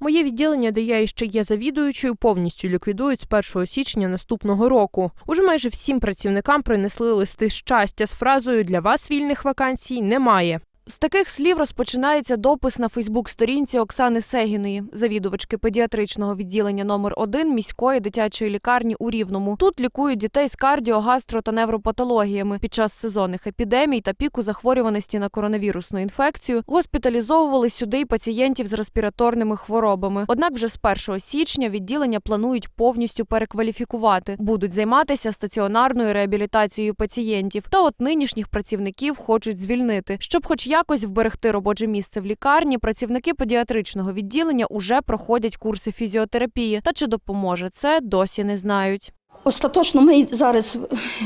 Моє відділення, де я іще є завідуючою, повністю ліквідують з 1 січня наступного року. Уже майже всім працівникам принесли листи щастя з фразою Для вас вільних вакансій немає. З таких слів розпочинається допис на Фейсбук-сторінці Оксани Сегіної, завідувачки педіатричного відділення номер 1 міської дитячої лікарні у Рівному. Тут лікують дітей з кардіо, гастро та невропатологіями. Під час сезонних епідемій та піку захворюваності на коронавірусну інфекцію госпіталізовували сюди й пацієнтів з респіраторними хворобами. Однак вже з 1 січня відділення планують повністю перекваліфікувати. Будуть займатися стаціонарною реабілітацією пацієнтів. Та от нинішніх працівників хочуть звільнити, щоб хоч якось вберегти робоче місце в лікарні. Працівники педіатричного відділення уже проходять курси фізіотерапії. Та чи допоможе це, досі не знають. Остаточно ми зараз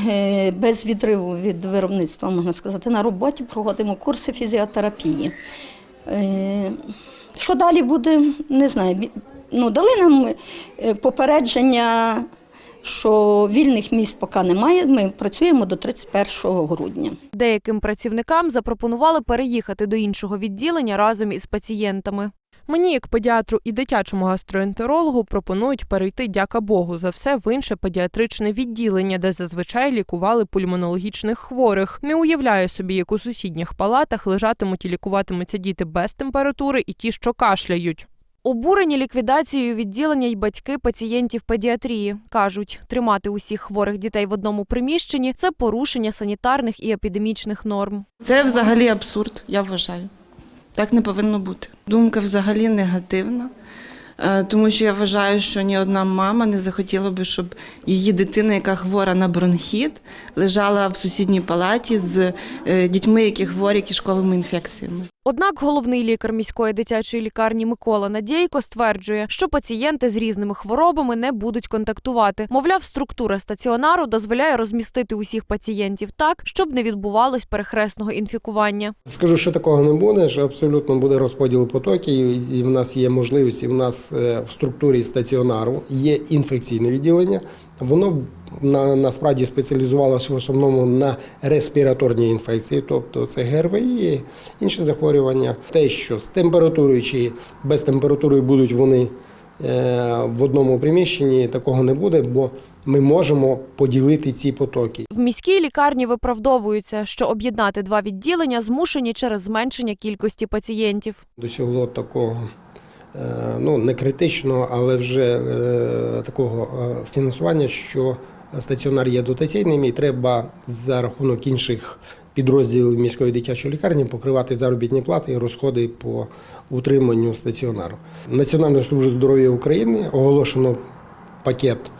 е, без відриву від виробництва, можна сказати, на роботі проводимо курси фізіотерапії. Е, Що далі буде, не знаю. Ну, дали нам е, попередження, що вільних місць поки немає. Ми працюємо до 31 грудня. Деяким працівникам запропонували переїхати до іншого відділення разом із пацієнтами. Мені, як педіатру і дитячому гастроентерологу, пропонують перейти, дяка Богу, за все в інше педіатричне відділення, де зазвичай лікували пульмонологічних хворих. Не уявляю собі, як у сусідніх палатах лежатимуть і лікуватимуться діти без температури і ті, що кашляють. Обурені ліквідацією відділення й батьки пацієнтів педіатрії кажуть, тримати усіх хворих дітей в одному приміщенні це порушення санітарних і епідемічних норм. Це взагалі абсурд, я вважаю. Так не повинно бути. Думка взагалі негативна, тому що я вважаю, що ні одна мама не захотіла би, щоб її дитина, яка хвора на бронхіт, лежала в сусідній палаті з е, дітьми, які хворі кишковими інфекціями. Однак головний лікар міської дитячої лікарні Микола Надєйко стверджує, що пацієнти з різними хворобами не будуть контактувати. Мовляв, структура стаціонару дозволяє розмістити усіх пацієнтів так, щоб не відбувалось перехресного інфікування. Скажу, що такого не буде, що абсолютно буде розподіл потоків, і в нас є можливість, і в нас е, в структурі стаціонару є інфекційне відділення. Воно на, насправді спеціалізувалося в основному на респіраторні інфекції, тобто це ГРВІ, інші захворювання. Те, що з температурою чи без температури будуть вони е, в одному приміщенні, такого не буде, бо ми можемо поділити ці потоки. В міській лікарні виправдовуються, що об'єднати два відділення змушені через зменшення кількості пацієнтів. досягло такого, ну не критичного, але вже е, такого е, фінансування, що стаціонар є дотаційним і треба за рахунок інших підрозділів міської дитячої лікарні покривати заробітні плати і розходи по утриманню стаціонару. Національною службою здоров'я України оголошено пакет е,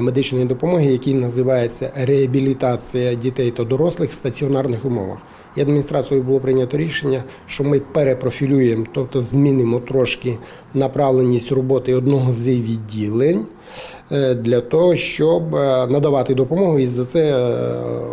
медичної допомоги, який називається реабілітація дітей та дорослих в стаціонарних умовах. І адміністрацією було прийнято рішення, що ми перепрофілюємо, тобто змінимо трошки направленість роботи одного з відділень е, для того, щоб е, надавати допомогу і за це е,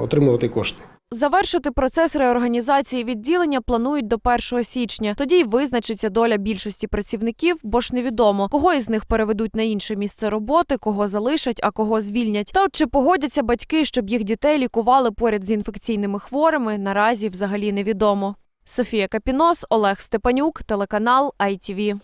отримувати кошти. Завершити процес реорганізації відділення планують до 1 січня. Тоді й визначиться доля більшості працівників, бо ж невідомо, кого із них переведуть на інше місце роботи, кого залишать, а кого звільнять. Та от чи погодяться батьки, щоб їх дітей лікували поряд з інфекційними хворими, наразі взагалі невідомо. Софія Капінос, Олег Степанюк, телеканал ITV.